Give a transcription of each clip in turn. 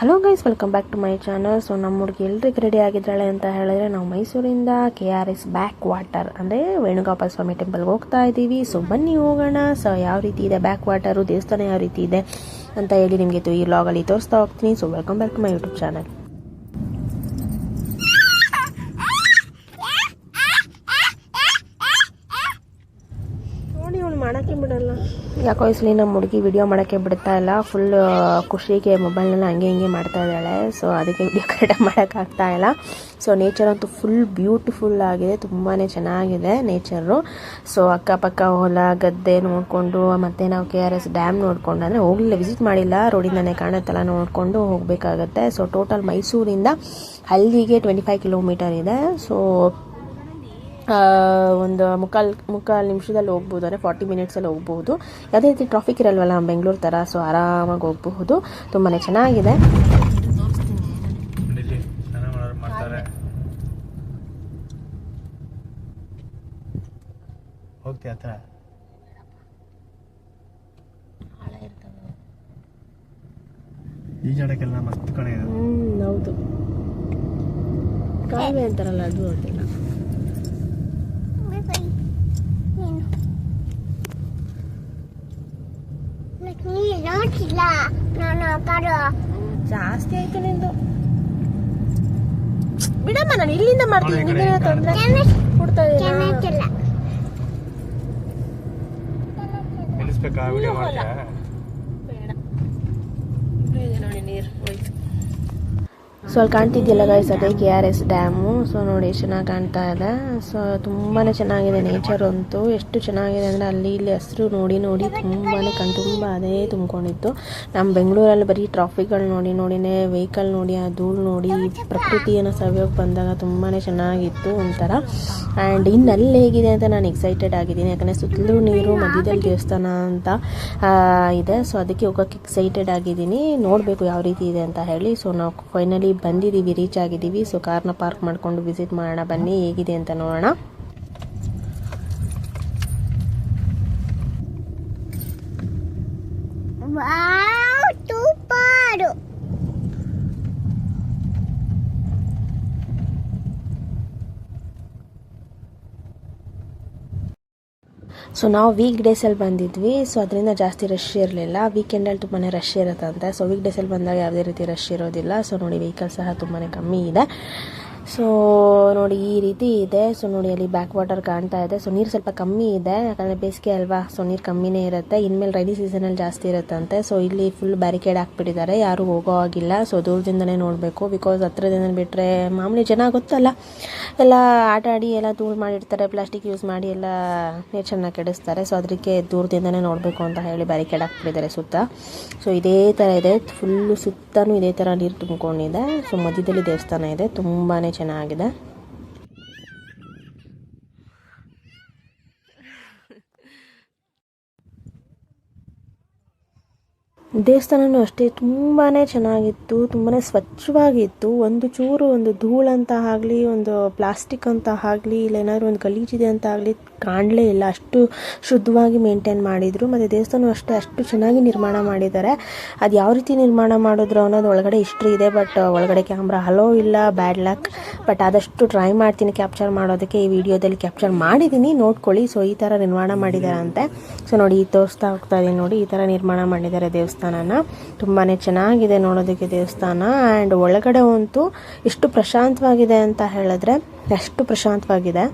Hello guys welcome back to my channel so ನಮ್ಮ ಹುಡುಗಿ ಎಲ್ರಿಗೆ ರೆಡಿ ಆಗಿದ್ದಾಳೆ ಅಂತ ಹೇಳಿದ್ರೆ, ನಾವು ಮೈಸೂರಿಂದ K R S back water ಅಂದರೆ ವೇಣುಗೋಪಾಲ ಸ್ವಾಮಿ ಟೆಂಪಲ್ಗೆ ಹೋಗ್ತಾ ಇದ್ದೀವಿ. ಸೊ ಬನ್ನಿ ಹೋಗೋಣ. ಸೊ ಯಾವ ರೀತಿ ಇದೆ ಬ್ಯಾಕ್ ವಾಟರು ದೇವಸ್ಥಾನ ಯಾವ ರೀತಿ ಇದೆ ಅಂತ ಹೇಳಿ ನಿಮಗೆ ಈ ಲಾಗಲ್ಲಿ ತೋರಿಸ್ತಾ ಹೋಗ್ತೀನಿ. So welcome back to my YouTube channel ನೋಡಿ ಅವಳು ಮಾಡೋಕ್ಕೆ ಬಿಡಲ್ಲ. ಯಾಕೋ ಇಸ್ಲಿ ನಮ್ಮ ಹುಡುಗಿ ವಿಡಿಯೋ ಮಾಡೋಕ್ಕೆ ಬಿಡ್ತಾ ಇಲ್ಲ. ಫುಲ್ ಖುಷಿಗೆ ಮೊಬೈಲ್ನೆಲ್ಲ ಹಂಗೆ ಹಿಂಗೆ ಮಾಡ್ತಾ ಇದ್ದಾಳೆ. ಸೊ ಅದಕ್ಕೆ ವಿಡಿಯೋ ಕರೆಕ್ಟಾಗಿ ಮಾಡೋಕ್ಕಾಗ್ತಾ ಇಲ್ಲ. ಸೊ ನೇಚರ್ ಅಂತೂ ಫುಲ್ ಬ್ಯೂಟಿಫುಲ್ ಆಗಿದೆ. ತುಂಬಾ ಚೆನ್ನಾಗಿದೆ ನೇಚರು ಸೊ ಅಕ್ಕಪಕ್ಕ ಹೊಲ, ಗದ್ದೆ ನೋಡಿಕೊಂಡು, ಮತ್ತು ನಾವು ಕೆ ಆರ್ ಎಸ್ ಡ್ಯಾಮ್ ನೋಡಿಕೊಂಡು, ಅಂದರೆ ಹೋಗಲಿಲ್ಲ ವಿಸಿಟ್ ಮಾಡಿಲ್ಲ. ರೋಡಿಂದನೇ ಕಾಣುತ್ತಲ್ಲ, ನೋಡಿಕೊಂಡು ಹೋಗಬೇಕಾಗತ್ತೆ. ಸೊ ಟೋಟಲ್ ಮೈಸೂರಿಂದ ಅಲ್ಲಿಗೆ ಟ್ವೆಂಟಿ ಫೈವ್ ಕಿಲೋಮೀಟರ್ ಇದೆ. ಸೊ ಒಂದು ಮುಕ್ಕಾಲು ಮುಕ್ಕಾಲು ನಿಮಿಷದಲ್ಲಿ ಹೋಗ್ಬೋದು ಅಂದರೆ ಫಾರ್ಟಿ ಮಿನಿಟ್ಸಲ್ಲಿ ಹೋಗ್ಬೋದು. ಯಾವುದೇ ರೀತಿ ಟ್ರಾಫಿಕ್ ಇರಲ್ವಲ್ಲ ಬೆಂಗಳೂರು ಥರ ಸೊ ಆರಾಮಾಗಿ ಹೋಗಬಹುದು. ತುಂಬಾ ಚೆನ್ನಾಗಿದೆ. ಹೌದು. ಕಾಲುವೆ ಅಂತಾರಲ್ಲ ಅದು. ಗೊತ್ತಿಲ್ಲ ನೋಡ್ತಿಲ್ಲ ನಾನು ಜಾಸ್ತಿ ಆಯ್ತು ನಿಂದು. ಬಿಡಮ್ಮ ನಾನು ಇಲ್ಲಿಂದ ಮಾಡ್ತೀನಿ. ಕಡೆ ತೊಂದರೆ. ಕೊಡ್ತಾ ಇದ್ದೀನಿ ನಿಲ್ಲಿಸ್ಬೇಕಾ? ವಿಡಿಯೋ ಮಾಡ್ತೀಯಾ ಬೇಡ ಇಲ್ಲೂ ಇದೆ ನೋಡಿ ನೀರು ಹೋಯ್ತು ಸೊ ಅಲ್ಲಿ ಕಾಣ್ತಿದ್ಯಲ್ಲ ಗೈಸ್ ಅದೇ K R S dam so ನೋಡಿ ಎಷ್ಟು ಚೆನ್ನಾಗಿ ಕಾಣ್ತಾ ಇದೆ. ಸೊ ತುಂಬಾ ಚೆನ್ನಾಗಿದೆ ನೇಚರ್ ಅಂತೂ. ಎಷ್ಟು ಚೆನ್ನಾಗಿದೆ ಅಂದರೆ ಅಲ್ಲಿ ಇಲ್ಲಿ ಹಸಿರು ನೋಡಿ ನೋಡಿ ತುಂಬಾ ಕಣ್ ತುಂಬ ಅದೇ ತುಂಬ್ಕೊಂಡಿತ್ತು. ನಮ್ಮ ಬೆಂಗಳೂರಲ್ಲಿ ಬರೀ ಟ್ರಾಫಿಕ್ಗಳು ನೋಡಿ, ನೋಡಿನೇ ವೆಹಿಕಲ್ ನೋಡಿ, ಆ ಧೂಳು ನೋಡಿ ಪ್ರಕೃತಿಯನ್ನು ಸವಿಯೋಕೆ ಬಂದಾಗ ತುಂಬಾ ಚೆನ್ನಾಗಿತ್ತು ಒಂಥರ. ಆ್ಯಂಡ್ ಇನ್ನು ಅಲ್ಲಿ ಹೇಗಿದೆ ಅಂತ ನಾನು ಎಕ್ಸೈಟೆಡ್ ಆಗಿದ್ದೀನಿ. ಯಾಕಂದರೆ ಸುತ್ತಲೂ ನೀರು, ಮಧ್ಯದಲ್ಲಿ ದೇವಸ್ಥಾನ ಅಂತ ಇದೆ. ಸೊ ಅದಕ್ಕೆ ಹೋಗೋಕ್ಕೆ ಎಕ್ಸೈಟೆಡ್ ಆಗಿದ್ದೀನಿ. ನೋಡಬೇಕು ಯಾವ ರೀತಿ ಇದೆ ಅಂತ ಹೇಳಿ. ಸೊ ನಾವು ಫೈನಲಿ ಬಂದಿದ್ದೀವಿ ರೀಚ್ ಆಗಿದ್ದೀವಿ. ಸೊ ಕಾರ್ನ ಪಾರ್ಕ್ ಮಾಡ್ಕೊಂಡು ವಿಸಿಟ್ ಮಾಡೋಣ ಬನ್ನಿ. ಹೇಗಿದೆ ಅಂತ ನೋಡೋಣ. ವಾವ್ ಸೊ ನಾವು ವೀಕ್ ಡೇಸಲ್ಲಿ ಬಂದಿದ್ವಿ. ಸೊ ಅದರಿಂದ ಜಾಸ್ತಿ ರಶ್ ಇರಲಿಲ್ಲ. ವೀಕೆಂಡಲ್ಲಿ ತುಂಬಾ ರಶ್ ಇರುತ್ತಂತೆ. ಸೊ ವೀಕ್ ಡೇಸಲ್ಲಿ ಬಂದಾಗ ಯಾವುದೇ ರೀತಿ ರಶ್ ಇರೋದಿಲ್ಲ. ಸೊ ನೋಡಿ ವೆಹಿಕಲ್ ಸಹ ತುಂಬಾ ಕಮ್ಮಿ ಇದೆ. ಸೊ ನೋಡಿ ರೀತಿ ಇದೆ. ಸೊ ನೋಡಿ, ಅಲ್ಲಿ ಬ್ಯಾಕ್ ವಾಟರ್ ಕಾಣ್ತಾ ಇದೆ. ಸೊ ನೀರು ಸ್ವಲ್ಪ ಕಮ್ಮಿ ಇದೆ. ಯಾಕಂದರೆ ಬೇಸಿಗೆ ಅಲ್ವಾ? ಸೊ ನೀರು ಕಮ್ಮಿನೇ ಇರುತ್ತೆ. ಇನ್ಮೇಲೆ ರೈನಿ ಸೀಸನಲ್ಲಿ ಜಾಸ್ತಿ ಇರುತ್ತಂತೆ. ಸೊ ಇಲ್ಲಿ ಫುಲ್ ಬ್ಯಾರಿಕೇಡ್ ಹಾಕ್ಬಿಟ್ಟಿದ್ದಾರೆ. ಯಾರು ಹೋಗೋ ಆಗಿಲ್ಲ ಸೊ ದೂರದಿಂದನೇ ನೋಡಬೇಕು. ಬಿಕಾಸ್ ಹತ್ರದಿಂದ ಬಿಟ್ಟರೆ ಮಾಮೂಲಿ ಜನ ಗೊತ್ತಲ್ಲ. ಎಲ್ಲ ಆಟ ಆಡಿ ಎಲ್ಲ ಧೂಳು ಮಾಡಿರ್ತಾರೆ. ಪ್ಲಾಸ್ಟಿಕ್ ಯೂಸ್ ಮಾಡಿ ಎಲ್ಲ ನೇಚರ್ನ ಕೆಡಿಸ್ತಾರೆ. ಸೊ ಅದಕ್ಕೆ ದೂರದಿಂದನೇ ನೋಡಬೇಕು ಅಂತ ಹೇಳಿ ಬ್ಯಾರಿಕೇಡ್ ಹಾಕ್ಬಿಟ್ಟಿದ್ದಾರೆ ಸುತ್ತ. ಸೊ ಇದೇ ಥರ ಇದೆ. ಫುಲ್ಲು ಸುತ್ತಲೂ ಇದೇ ಥರ ನೀರು ತುಂಬಿಕೊಂಡಿದೆ. ಸೊ ಮಧ್ಯದಲ್ಲಿ ದೇವಸ್ಥಾನ ಇದೆ. ತುಂಬಾ ಚೆನ್ನಾಗಿದೆ. ದೇವಸ್ಥಾನನೂ ಅಷ್ಟೇ ತುಂಬಾ ಚೆನ್ನಾಗಿತ್ತು ತುಂಬಾ ಸ್ವಚ್ಛವಾಗಿತ್ತು. ಒಂದು ಚೂರು, ಒಂದು ಧೂಳಂತ ಆಗಲಿ, ಒಂದು ಪ್ಲಾಸ್ಟಿಕ್ ಅಂತ ಆಗಲಿ, ಇಲ್ಲ ಏನಾದರೂ ಒಂದು ಗಲೀಜಿದೆ ಅಂತ ಆಗಲಿ ಕಾಣಲೇ ಇಲ್ಲ. ಅಷ್ಟು ಶುದ್ಧವಾಗಿ ಮೇಂಟೈನ್ ಮಾಡಿದರು. ಮತ್ತು ದೇವಸ್ಥಾನ ಅಷ್ಟೇ, ಅಷ್ಟು ಚೆನ್ನಾಗಿ ನಿರ್ಮಾಣ ಮಾಡಿದ್ದಾರೆ. ಅದು ಯಾವ ರೀತಿ ನಿರ್ಮಾಣ ಮಾಡಿದ್ರು ಅನ್ನೋದು ಒಳಗಡೆ ಹಿಸ್ಟ್ರಿ ಇದೆ ಬಟ್ ಒಳಗಡೆ ಕ್ಯಾಮ್ರಾ ಹಲೋ ಇಲ್ಲ ಬ್ಯಾಡ್ ಲಕ್ ಬಟ್ ಆದಷ್ಟು ಟ್ರೈ ಮಾಡ್ತೀನಿ ಕ್ಯಾಪ್ಚರ್ ಮಾಡೋದಕ್ಕೆ. ಈ ವಿಡಿಯೋದಲ್ಲಿ ಕ್ಯಾಪ್ಚರ್ ಮಾಡಿದ್ದೀನಿ ನೋಡ್ಕೊಳ್ಳಿ. ಸೊ ಈ ಥರ ನಿರ್ಮಾಣ ಮಾಡಿದ್ದಾರೆ ಅಂತೆ ಸೊ ನೋಡಿ, ಈ ತೋರಿಸ್ತಾ ಹೋಗ್ತಾ ಇದೀನಿ ನೋಡಿ, ಈ ಥರ ನಿರ್ಮಾಣ ಮಾಡಿದ್ದಾರೆ ದೇವಸ್ಥಾನನ ತುಂಬಾ ಚೆನ್ನಾಗಿದೆ ನೋಡೋದಕ್ಕೆ ದೇವಸ್ಥಾನ. ಆ್ಯಂಡ್ ಒಳಗಡೆ ಅಂತೂ ಎಷ್ಟು ಪ್ರಶಾಂತವಾಗಿದೆ ಅಂತ ಹೇಳಿದ್ರೆ ಅಷ್ಟು ಪ್ರಶಾಂತವಾಗಿದೆ.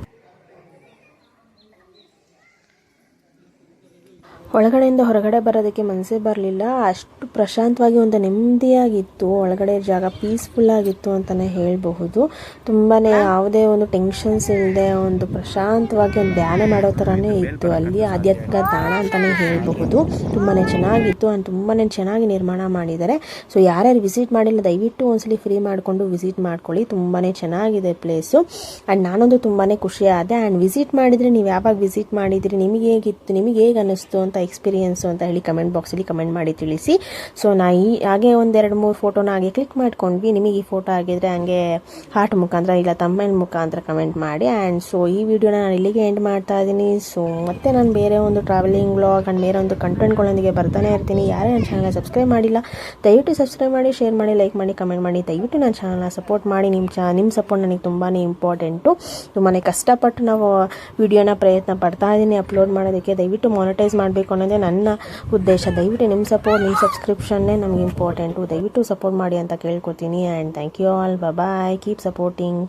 ಒಳಗಡೆಯಿಂದ ಹೊರಗಡೆ ಬರೋದಕ್ಕೆ ಮನಸ್ಸೇ ಬರಲಿಲ್ಲ. ಅಷ್ಟು ಪ್ರಶಾಂತವಾಗಿ ಒಂದು ನೆಮ್ಮದಿಯಾಗಿತ್ತು. ಒಳಗಡೆ ಜಾಗ ಪೀಸ್ಫುಲ್ ಆಗಿತ್ತು ಅಂತಲೇ ಹೇಳಬಹುದು. ತುಂಬಾ ಯಾವುದೇ ಒಂದು ಟೆನ್ಷನ್ಸ್ ಇಲ್ಲದೆ ಒಂದು ಪ್ರಶಾಂತವಾಗಿ ಒಂದು ಧ್ಯಾನ ಮಾಡೋ ಥರನೇ ಇತ್ತು. ಅಲ್ಲಿ ಆಧ್ಯಾತ್ಮಿಕ ತಾಣ ಅಂತಲೇ ಹೇಳಬಹುದು. ತುಂಬಾ ಚೆನ್ನಾಗಿತ್ತು ಆ್ಯಂಡ್ ತುಂಬಾ ಚೆನ್ನಾಗಿ ನಿರ್ಮಾಣ ಮಾಡಿದ್ದಾರೆ. ಸೊ ಯಾರ್ಯಾರು ವಿಸಿಟ್ ಮಾಡಿಲ್ಲ, ದಯವಿಟ್ಟು ಒಂದ್ಸಲಿ ಫ್ರೀ ಮಾಡಿಕೊಂಡು ವಿಸಿಟ್ ಮಾಡ್ಕೊಳ್ಳಿ. ತುಂಬಾ ಚೆನ್ನಾಗಿದೆ ಪ್ಲೇಸು ಆ್ಯಂಡ್ ನಾನೊಂದು ತುಂಬಾ ಖುಷಿ ಆದೆ ಆ್ಯಂಡ್ ವಿಸಿಟ್ ಮಾಡಿದರೆ, ನೀವು ಯಾವಾಗ ವಿಸಿಟ್ ಮಾಡಿದಿರಿ, ನಿಮಗೆ ಹೇಗಿತ್ತು, ನಿಮಗೆ ಹೇಗೆ ಅನ್ನಿಸ್ತು ಅಂತ ಎಕ್ಸ್ಪೀರಿಯನ್ಸು ಅಂತ ಹೇಳಿ ಕಮೆಂಟ್ ಬಾಕ್ಸಲ್ಲಿ ಕಮೆಂಟ್ ಮಾಡಿ ತಿಳಿಸಿ. ಸೊ ನಾ ಈ, ಹಾಗೆ ಒಂದೆರಡು ಮೂರು ಫೋಟೋನ ಹಾಗೆ ಕ್ಲಿಕ್ ಮಾಡ್ಕೊಂಡ್ವಿ. ನಿಮಗೆ ಈ ಫೋಟೋ ಆಗಿದ್ರೆ ಹಂಗೆ ಹಾರ್ಟ್ ಮುಖಾಂತರ ಇಲ್ಲ ತಮ್ಮನ ಮುಖಾಂತರ ಕಮೆಂಟ್ ಮಾಡಿ. ಆ್ಯಂಡ್ ಸೊ ಈ ವಿಡಿಯೋನ ನಾನು ಇಲ್ಲಿಗೆ ಎಂಡ್ ಮಾಡ್ತಾ ಇದ್ದೀನಿ. ಸೊ ಮತ್ತೆ ನಾನು ಬೇರೆ ಒಂದು ಟ್ರಾವೆಲಿಂಗ್ ಬ್ಲಾಗ್ ಆ್ಯಂಡ್ ಬೇರೆ ಒಂದು ಕಂಟೆಂಟ್ಗಳೊಂದಿಗೆ ಬರ್ತಾನೆ ಇರ್ತೀನಿ. ಯಾರೇ ನನ್ನ ಚಾನಲ್ನ ಸಬ್ಸ್ಕ್ರೈಬ್ ಮಾಡಿಲ್ಲ, ದಯವಿಟ್ಟು ಸಬ್ಸ್ಕ್ರೈಬ್ ಮಾಡಿ ಶೇರ್ ಮಾಡಿ ಲೈಕ್ ಮಾಡಿ ಕಮೆಂಟ್ ಮಾಡಿ. ದಯವಿಟ್ಟು ನನ್ನ ಚಾನಲ್ನ ಸಪೋರ್ಟ್ ಮಾಡಿ. ನಿಮ್ಮ ಚಾ ನಿಮ್ಮ ಸಪೋರ್ಟ್ ನನಗೆ ತುಂಬಾ ಇಂಪಾರ್ಟೆಂಟು ತುಂಬಾ ಕಷ್ಟಪಟ್ಟು ನಾವು ವಿಡಿಯೋನ ಪ್ರಯತ್ನ ಪಡ್ತಾ ಇದ್ದೀನಿ ಅಪ್ಲೋಡ್ ಮಾಡೋದಕ್ಕೆ. ದಯವಿಟ್ಟು ಮಾನಿಟೈಸ್ ಮಾಡಬೇಕು. ಅನ್ನೋದೇ ನನ್ನ ಉದ್ದೇಶ, ದಯವಿಟ್ಟು ನಿಮ್ಮ ಸಪೋರ್ಟ್ ನಿಮ್ಮ ಸಬ್ಸ್ಕ್ರಿಪ್ಷನ್ನೇ ನಮ್ಗೆ ಇಂಪಾರ್ಟೆಂಟು ದಯವಿಟ್ಟು ಸಪೋರ್ಟ್ ಮಾಡಿ ಅಂತ ಕೇಳ್ಕೊತೀನಿ. And thank you all bye keep supporting